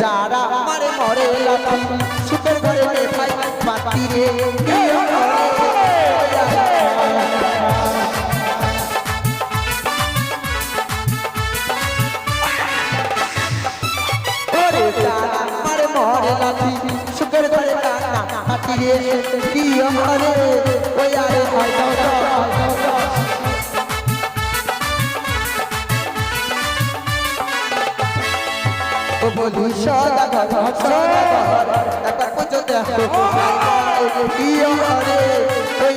যারা মারে মরে সুখের ঘরে পাতি রে। সদা ঘর সদা ঘর একবার পর্যন্ত আসো কি আরে ওই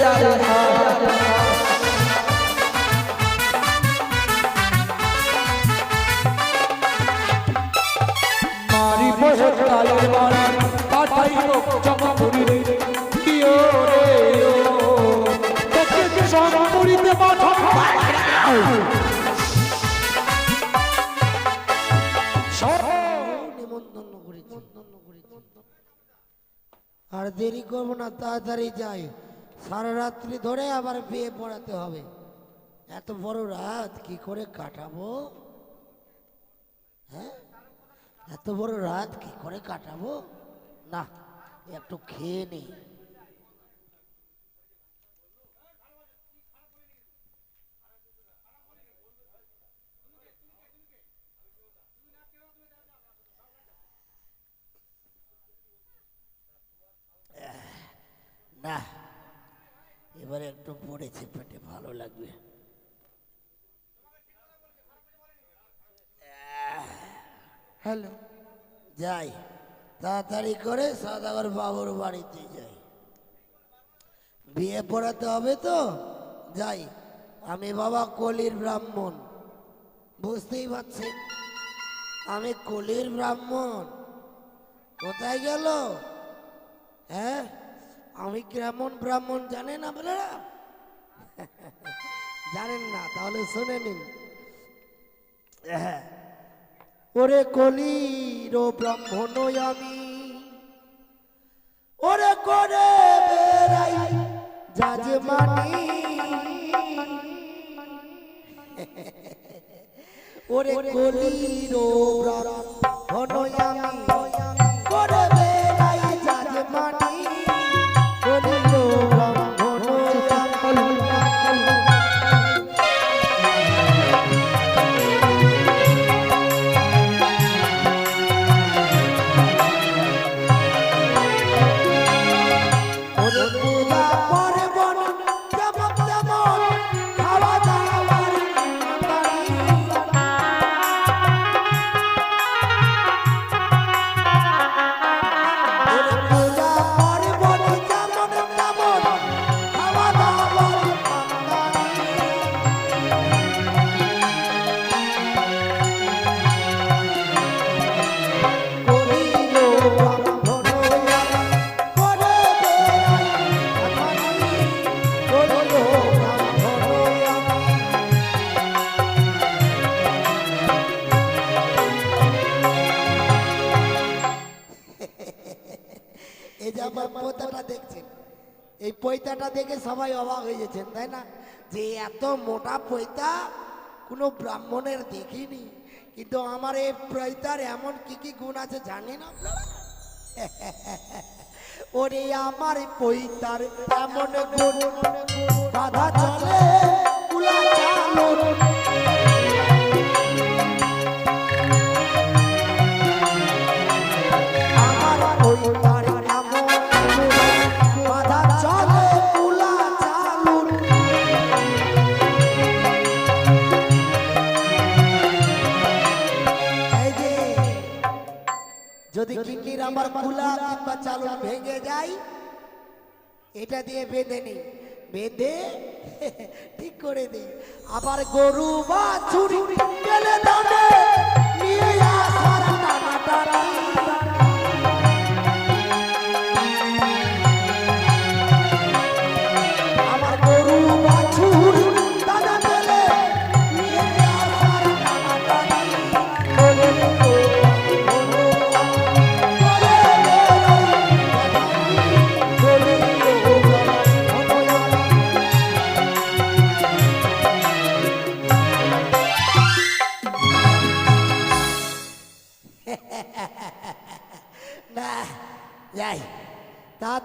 মারি বসে তালের বাড়ি পাঠাই লোক জমা করি রে আর দেরি করব না, তাড়াতাড়ি যাই। সারা রাত্রি ধরে আবার বিয়ে পড়াতে হবে। এত বড় রাত, কি করে কাটাবো? হ্যাঁ? এত বড় রাত, কি করে কাটাবো? না, একটু খেয়ে নেই না এবারে একটু পড়েছে পেটে ভালো লাগবে। হ্যালো। যাই তাড়াতাড়ি করে সদাগর বাবুর বাড়িতে যাই। বিয়ে পড়াতে হবে তো? যাই আমি বাবা কলির ব্রাহ্মণ। বুঝতেই পারছেন? আমি কলির ব্রাহ্মণ। কোথায় গেল? হ্যাঁ? আমি কেমন ব্রাহ্মণ জানেন আপনারা জানেন না, তাহলে শুনে নিন। ওরে কলির ব্রাহ্মণ আমি। ওরে করে বেড়াই যাজমানি ওরে কলির ব্রাহ্মণ আমি। করে আমার পৈতাটা দেখছেন। এই পৈতাটা দেখে সবাই অবাক হয়ে যাচ্ছেন তাই না? যে এত মোটা পৈতা কোনো ব্রাহ্মণের দেখিনি। কিন্তু আমার এই পৈতার এমন কি কি গুণ আছে জানেন আপনারা? ওরে আমার পৈতার এমন গুণ। বাধা চলে চালন যদি কিডনির আমার খোলা কিংবা চালন ভেঙে যায় এটা দিয়ে বেঁধে নি। বেঁধে ঠিক করে দিই আবার গরু বা ছুরি গেলে দানে নিয়ে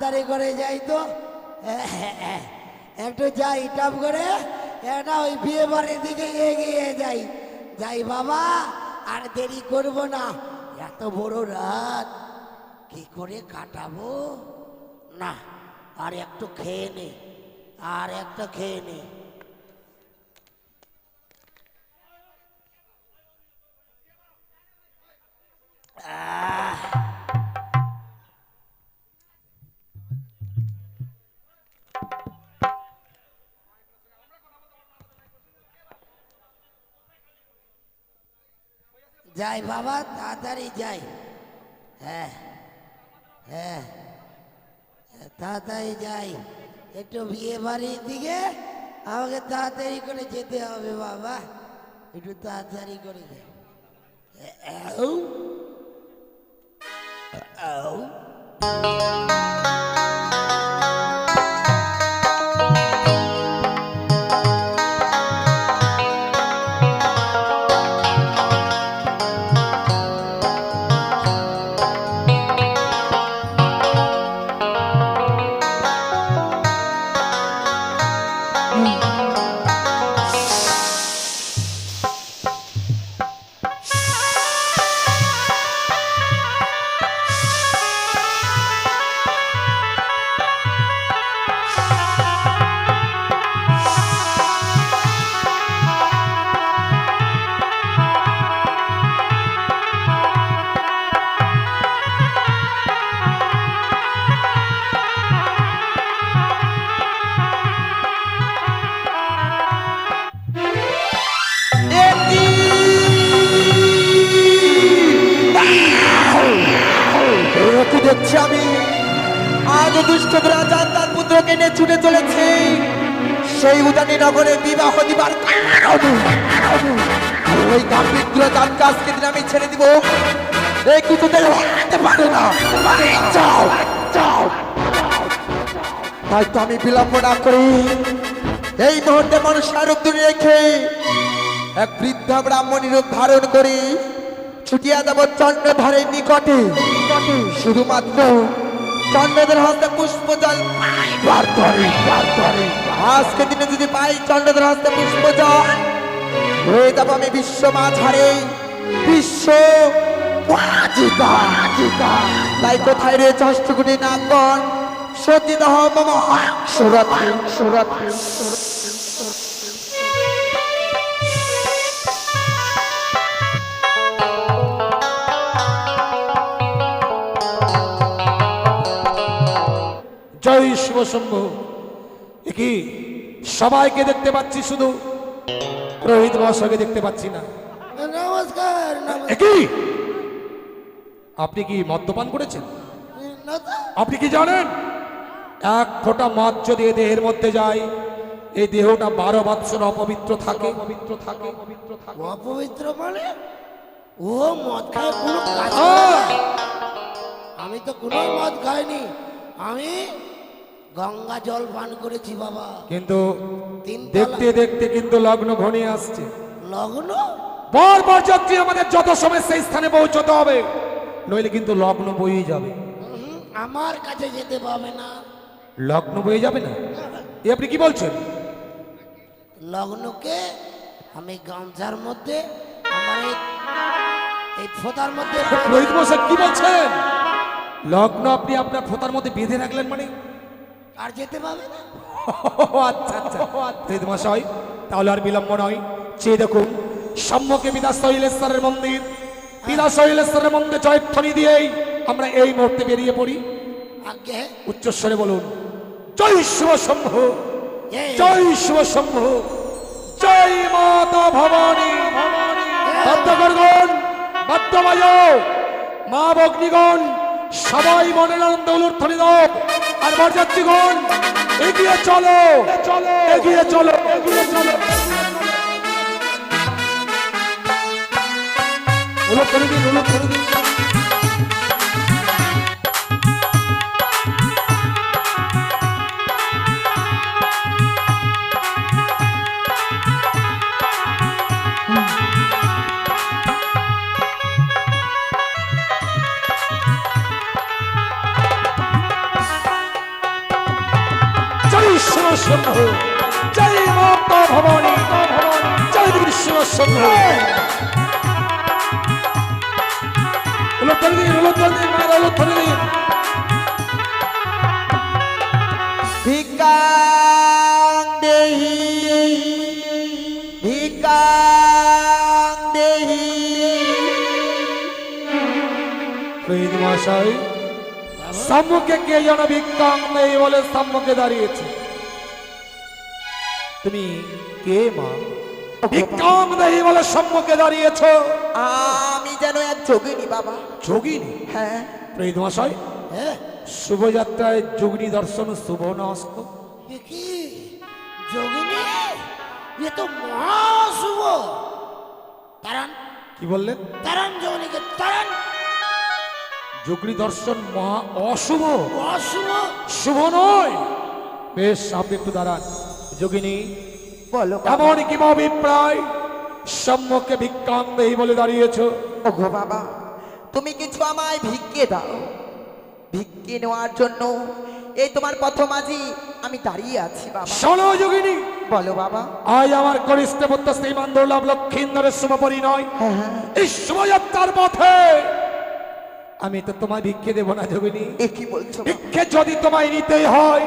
তাড়াতাড়ি করে যাই তো। একটু যাই, টপ করে। এটা ওই বিয়ে বাড়ির দিকে এগিয়ে যাই। যাই বাবা, আর দেরি করব না। এত বড় রাত, কি করে কাটাবো? না, আর একটু খেয়ে নে, আর একটা খেয়ে নে। আহ। যাই বাবা, তাড়াতাড়ি যাই। হ্যাঁ হ্যাঁ তাড়াতাড়ি যাই। একটু বিয়ে বাড়ির দিকে আমাকে তাড়াতাড়ি করে যেতে হবে বাবা। একটু তাড়াতাড়ি করে যাই। দেখছি আমি আজ দুষ্টরা যান তার পুত্রকে নিয়ে ছুটে চলেছে। সেই উদানি নগরে বিবাহ দিবার ওই গাম্ভীর্য যানকে আজকে দিন আমি ছেড়ে দিব। এই কিছুতে পারে না। যাও যাও। তাই তো আমি বিলম্ব না করি। এই মুহূর্তে মানুষের রূপ ধরে রেখে এক বৃদ্ধ ব্রাহ্মণী রূপ ধারণ করি। ছুটিয়া যাব চন্দ্রধরের নিকটে। শুধুমাত্র চন্দ্রধর হস্তে পুষ্প জল। আজকে দিনে যদি পাই চন্দ্রধর হস্তে পুষ্প জল, হয়ে যাব আমি বিশ্ব মাঝারে। বিশ্ব তাই কোথায় রয়েছে অষ্টকুটি নাগন হও মম সুরত সুরত জয় শিব শম্ভু। এ কি? সবাইকে দেখতে পাচ্ছি শুধু? রোহিত মহাশয়কে দেখতে পাচ্ছি না। নমস্কার কি? আপনি কি মদ্যপান করেছেন? আপনি কি জানেন? এক ফোঁটা মদ যদি দেহের মধ্যে যায় এই দেহটা বারো বৎসর অপবিত্র থাকে। পবিত্র থাকে। পবিত্র থাকে অপবিত্র মানে? ও মদ খায় কোনো। আমি তো কোনো মদ খাইনি। আমি গঙ্গা জল পান করেছি বাবা। কিন্তু দেখতে দেখতে কিন্তু লগ্ন ঘনিয়ে আসছে। লগ্ন? বর বরযাত্রী আমাদের যত সময় সেই স্থানে পৌঁছতে হবে নইলে কিন্তু লগ্ন বইয়ে যাবে। আমার কাছে যেতে পাবে না। লগ্ন বয়ে যাবে না? এ আপনি কি বলছেন? লগ্নকে আমি গামছার মধ্যে আমার এই ফোতার মধ্যে রোহিত মশাই কি বলছেন? লগ্ন আপনি আপনার ফোতার মধ্যে বেঁধে রাখলেন মানে? আর যেতে পাবে না। আচ্ছা আচ্ছা। মশাই তাহলে আর বিলম্ব নয়। চেয়ে দেখুন সম্মুখে বিদা শৈলেশ্বরের মন্দির। বিদা শৈলেশ্বরের মন্দিরে জয়ধ্বনি দিয়েই আমরা এই মুহূর্তে বেরিয়ে পড়ি। আগে উচ্চস্বরে বলুন জয় শিব শম্ভু। জয় শিব শম্ভু জয় মাতা ভবানী বাদ্যগণ বাদ্যবাজ মা ভগ্নিগণ সবাই মনের আনন্দ উলুর্থনি দাও। আর বরযাত্রীগণ এগিয়ে চলো। চলো এগিয়ে চলো। এগিয়ে চলো উলুর্থনি দিন উলুর্থনি দিন। নরসিংহ জয় মাতা ভবানী জয় উলুধ্বনি দিন মায়ের উলুধ্বনি দিন ভিকাং দেহি দেহি সম্মুখে কে যেন ভিক্ষাং নেই বলে সম্মুখে দাঁড়িয়েছে তুমি কে মা? ভিক্ষাং নেই বলে সম্মুখে দাঁড়িয়েছ। আমি যেন এক যোগিনী বাবা। যোগিনী? হ্যাঁ। শহীদ মহাশয় হ্যাঁ। শুভযাত্রায় যোগিনী দর্শন শুভ নস্ক এ কি? যোগিনী? এ তো মহাশুভ তারান। কি বললেন? তারান যোগিনীকে তারান। যোগিনী দর্শন মহা অশুভ। অশুভ। শুভ নয়। বেশ আপনি একটু দাঁড়ান। যোগিনী বলো। এমন কি অভিপ্রায় সম্মুখে ভিক্ষাং নেই বলে দাঁড়িয়েছ। ওগো বাবা তুমি কিছু আমায় ভিক্ষে দাও। ভিক্ষে নেওয়ার জন্য এই তোমার পথমাঝি আমি দাঁড়িয়ে আছি বাবা। শোনো যোগিনী বলো বাবা। আজ আমার কনিষ্ঠ পুত্র শ্রীমান দুর্লভ লক্ষিন্দরের শুভ পরিণয়। হ্যাঁ হ্যাঁ। এই শুভযাত্রার পথে আমি তো তোমায় ভিক্ষে দেব না যোগিনী। এ কি বলছো ভিক্ষে যদি তোমায় নিতেই হয়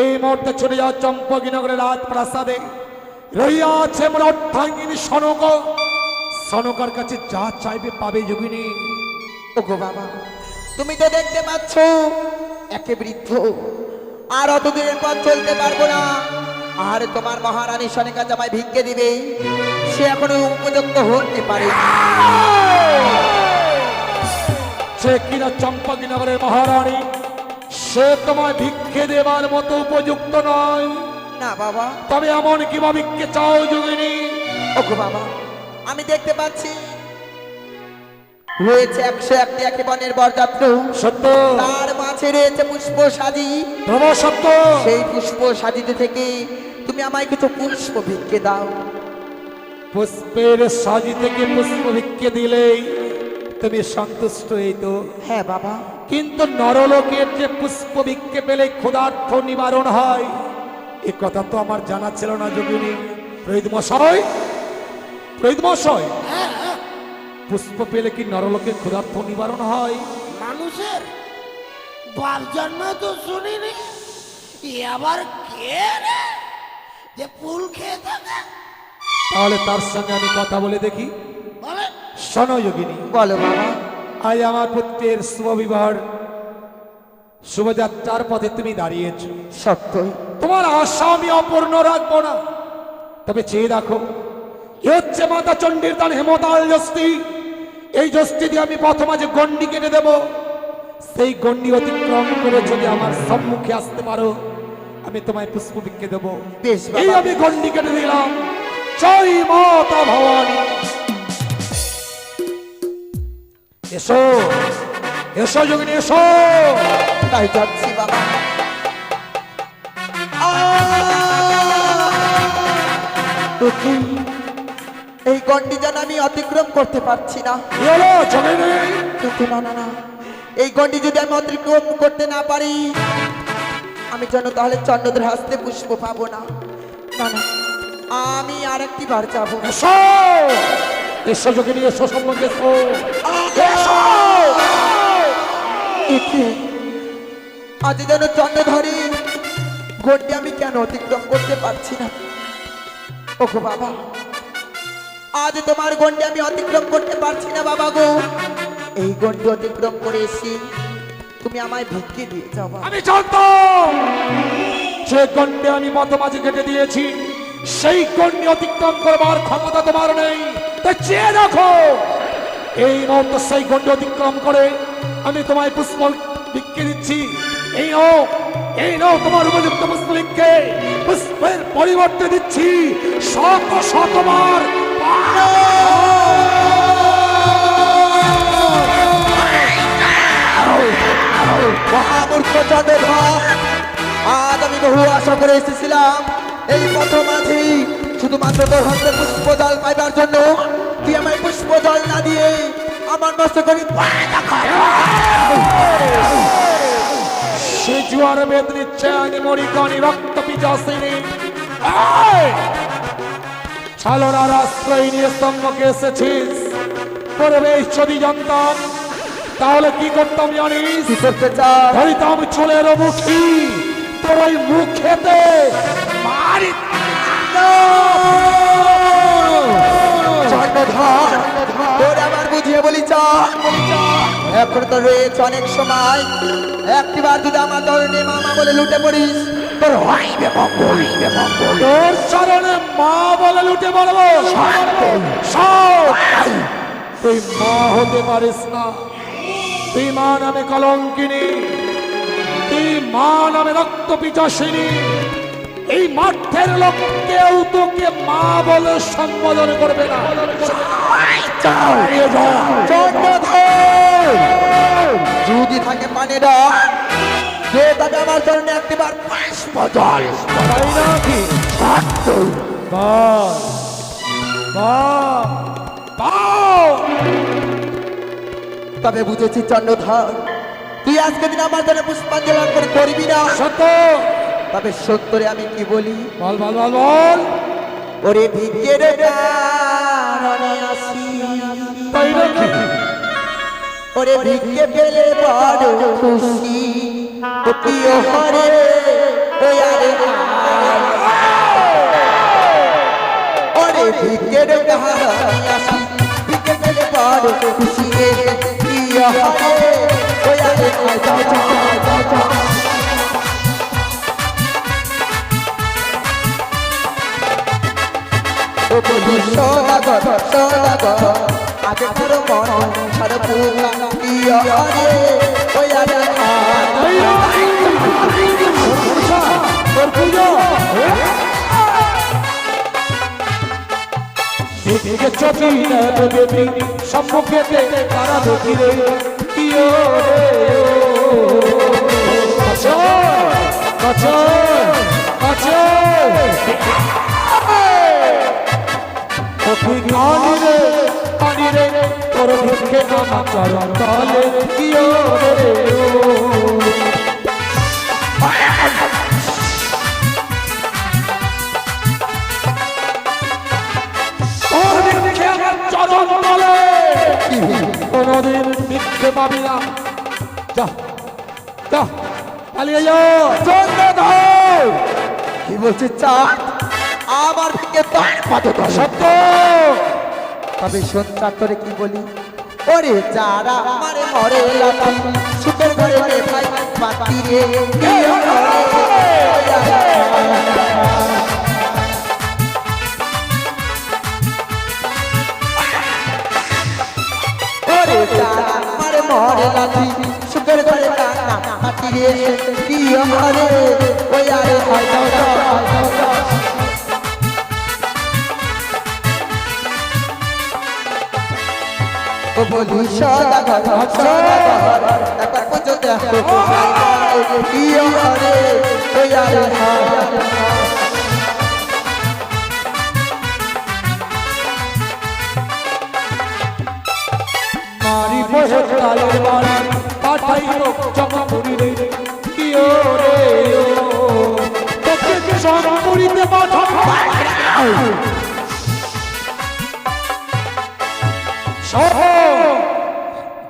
এই মুহূর্তে চলে যাও চম্পকীনগরের রাজপ্রাসাদে। রইয়া আছে মোর অর্ধাঙ্গিনী সনক। সনকার কাছে যা চাইবে পাবে যোগিনী। ওগো বাবা তুমি তো দেখতে পাচ্ছ একে বৃদ্ধ। আর অত দূরের পথ চলতে পারব না। আর তোমার মহারানী সনিকা জামায় ভিক্ষে দিবে। সে এখনও উপযুক্ত হতে পারে। সে কিনা চম্পকীনগরের মহারানী। সে তোমায় ভিক্ষে দেবার মতো উপযুক্ত নয়। না বাবা। তবে এমন কিবা ভিক্ষে চাও যোগিনী? ওগো বাবা আমি দেখতে পাচ্ছি। রয়েছে একশো একটি একে বনের বরযাত্র। সত্য। তার মাঝে রয়েছে পুষ্প সাজি। ধ্রুব সত্য। সেই পুষ্প সাজিতে থেকে তুমি আমায় কিছু পুষ্প ভিক্ষে দাও। পুষ্পের সাজি থেকে পুষ্প ভিক্ষে দিলেই তুমি সন্তুষ্ট এই তো। হ্যাঁ বাবা। কিন্তু নরলোকের যে পুষ্প ভিক্ষে পেলে ক্ষুধার্থ নিবারণ হয় এ কথা তো আমার জানা ছিল না যোগিনী। রোহিত মশাই রোহিত মশাই। পুষ্প পেলে কি নরলোকে ক্ষুধার্থ নিবারণ হয়? মানুষের বাপ জন্মে তো শুনিনি। আবার কে রে? যে ফুল খেয়ে থাকে? তাহলে তার সঙ্গে আমি কথা বলে দেখি। শোনো যোগিনী। বলো বাবা। আজ আমার পুত্রের শুভ শুভযাত্রার পথে তুমি দাঁড়িয়েছ। সত্যই। তোমার আশা আমি অপূর্ণ রাখব না। তবে চেয়ে দেখো এ হচ্ছে মাতা চণ্ডীর দান হেমতাল জস্তি এই জস্তি দিয়ে আমি প্রথম আজ গন্ডি কেটে দেব। সেই গন্ডি অতিক্রম করে যদি আমার সম্মুখে আসতে পারো। আমি তোমায় পুষ্প বিক্ষে দেবো। এই আমি গন্ডি কেটে দিলাম। জয় মাতা ভবানী। এসো এসো যোগিনী এসো। তাই যাচ্ছি বাবা। এই গন্ডি যেন আমি অতিক্রম করতে পারছি না। না এই গন্ডি যদি আমি অতিক্রম করতে না পারি আমি যেন তাহলে চন্দ্রদের হাসতে পুষ্প পাবো না। না না। আমি আর একটি বার যাব। এসো! এসো যোগিনী এসো সম্মুখে এসো। এসো! একে আজ যেন চন্দ্রধরে গন্ডি আমি কেন অতিক্রম করতে পারছি না? ওগো বাবা আজ তোমার গন্ডি আমি অতিক্রম করতে পারছি না বাবা গো। এই গন্ডি অতিক্রম করে এসি তুমি আমায় ভিক্ষে দিয়ে যাও আমি জানতাম যে গণ্ডে আমি মত মাঝে কেটে দিয়েছি। সেই গণ্ডি অতিক্রম করবার ক্ষমতা তোমার নেই। তাই চেয়ে দেখো। এই মুহূর্তে সেই গণ্ডি অতিক্রম করে আমি তোমায় পুষ্প বিক্রি দিচ্ছি। এই নাও এই নাও তোমার উপযুক্ত পুষ্প পুষ্পের পরিবর্তে দিচ্ছি শত শতবার মহামূর্খ চন্দ্রধর আজ আমি বহু আশা করে এসেছিলাম। এই পথ মাঝি শুধুমাত্র তোর হস্তে পুষ্প জল পাইবার জন্য তুই আমায় পুষ্প জল না দিয়ে আমার নষ্ট করি সে জুয়ার বেদ নিচ্ছে আনি মরি কানি রক্ত পিছে পিচাসিনী ছালনার আশ্রয় নিয়ে স্তম্ভকে এসেছিস। পরিবেশ যদি জানতাম। তাহলে কি করতাম জানিস? ধরিতাম চুলের মুখি তোর ওই মুখেতে চন্দ্রধর তোর আমার বুঝিয়ে বলি চল। এখন তো রয়েছে অনেক সময়। একটিবার যদি আমার ধরনে মামা বলে লুটে পড়িস। তোর হইবে মঙ্গল হইবে মঙ্গল। তোর চরণে মা বলে লুটে পড়ব। তুই মা হতে পারিস না। তুই মা নামে কলঙ্কিনী। তুই মা নামে রক্ত পিচাসিনী এই মাঠের লোক কেউ তোকে মা বলে সম্বোধন করবে না। যদি থাকে পানি যে তবে আমার জন্য তাই বাহ। বাহ। তবে বুঝেছি চন্দ্রধর তুই আজকে দিন আমার জন্য পুষ্পাঞ্জলি করবি না। সত্য। তবে সত্তরে আমি কি বলি? বল বল বল বল। ওরে ভিকের কারণে আসি। তাই নাকি? ওরে ভিকে পেলে বড় খুশি। ও প্রিয় হরে ওই আরে ওরে ভিকের কারণে আসি। ভিকে পেলে বড় খুশি প্রিয় হরে সদাগর সদাগর আগে পুরো মন ছাড় পুরা প্রিয় হরে ওই আরে তাই নাকি? আচ্ছা, তোর পুজো দিকে চটি তারা রে রে আচ্ছা আচ্ছা ভিক্ষে নামা চরণ তলে কিও রে কোনদিন ভিক্ষে পাবি না যা যা পালিয়ে যাও চন্দ্রধর কি বলছে চাঁদ? আমার থেকে তার পাতে সত্য তবে সন্তান করে কি বলি? ওরে যারা মারে মরে লাথি সুখের ঘরে রে ভাই পাতি রে ওরে যারা মারে মরে লাথি সুখের ঘরে কাকা পাতি রে প্রিয় হরে ওই আরে হয় যাও যাও যাও যাও ও বলি সদাগর সদাগর একবার পুজো দেখো প্রিয় হরে আরে মারি বসে তালের বাড়ি পাঠাইব চমপুরি রে কিও রে ও? তোকে চমপুরিতে পাঠাই সহ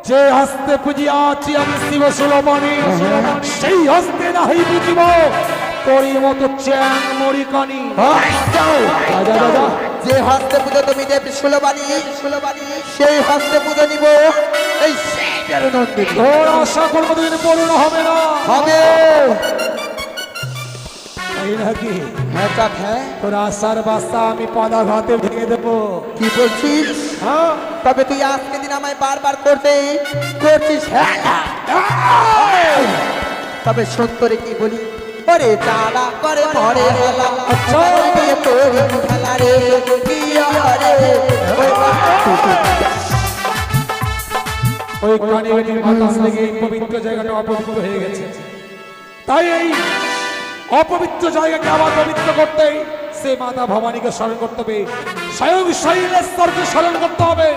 যে হস্তে পুজিয়াছি আমি শিব সুলমণি সেই হস্তে নাহি বুঝিব তোরই মতো চ্যাং মরিকানি। যা হস্তে পুজো তুমি দেব ষোলবাণী সেই হস্তে পুজো নিব। এই তোর আশা করব দিন পূর্ণ হবে না। হবে। নাকি হ্যাঁ চাপ হ্যাঁ। তোর আশার আমি পদাঘাতে ভেঙে দেবো। কি বলছিস? হ্যাঁ। তবে তুই আজকে দিন আমায় বারবার করতে করছিস হ্যাঁ তবে সত্তরে কি বলি। ওরে যারা করে মরে হেলা আচ্ছা। দিয়ে তোর খেলা রে কি ওই ওই কানে বাতাস লেগে পবিত্র জায়গাটা অপবিত্র হয়ে গেছে। তাই এই অপবিত্র জায়গাকে আবার পবিত্র করতে সে মাতা ভবানীকে স্মরণ করতে হবে। স্বয়ং শৈলেশ্বরকে স্মরণ করতে হবে।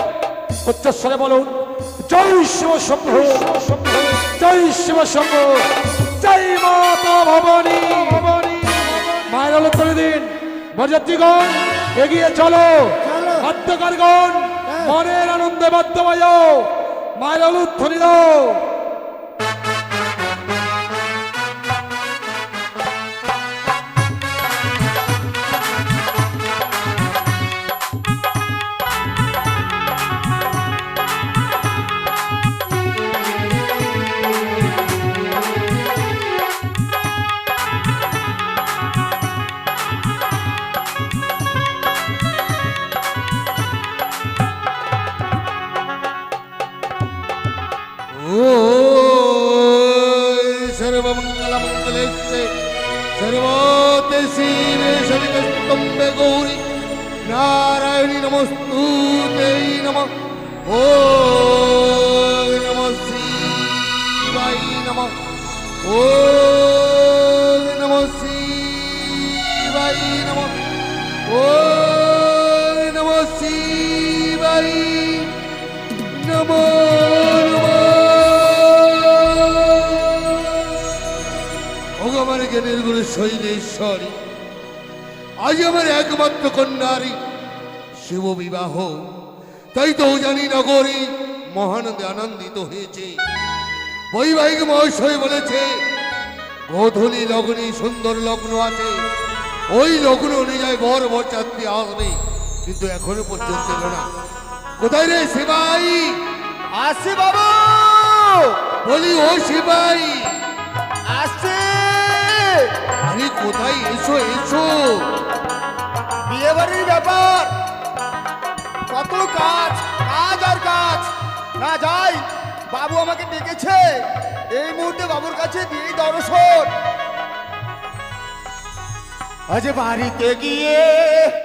উচ্চস্বরে বলুন জয় শিব শম্ভ জয় শিব শম্ভ জয় মাতা ভবানী। মায়ের আলো দিন। বরযাত্রীগণ এগিয়ে চলো। বাদ্যকারগণ হ্যাঁ। মনের আনন্দে বাদ্য বাজাও মায়ের আলো ধ্বনি দাও सर्वमङ्गलमङ्गलेश्चे सर्वोते शिवे शमिकस्तम्भे गौरि नारायणि नमस्तुते नमः ॐ नमः शिवाय नमः ॐ জ্ঞানের গুরু শৈলেশ্বরী। আজ আমার একমাত্র কন্যারই শিব বিবাহ। তাই তো জানি নগরী মহানন্দে আনন্দিত হয়েছে। বৈবাহিক মহাশয় বলেছে গোধূলি লগ্নে সুন্দর লগ্ন আছে। ওই লগ্ন অনুযায়ী বর বর যাত্রী আসবে। কিন্তু এখনও পর্যন্ত এলো না। কোথায় রে শিবাই? আসি বাবু! বলি ও শিবাই! কোথায় এসো এসো। বিয়ে বাড়ির ব্যাপার। কত কাজ কাজ আর কাজ। না যাই, বাবু আমাকে ডেকেছে। এই মুহূর্তে বাবুর কাছে দিয়েই দর্শন। আজ বাড়িতে গিয়ে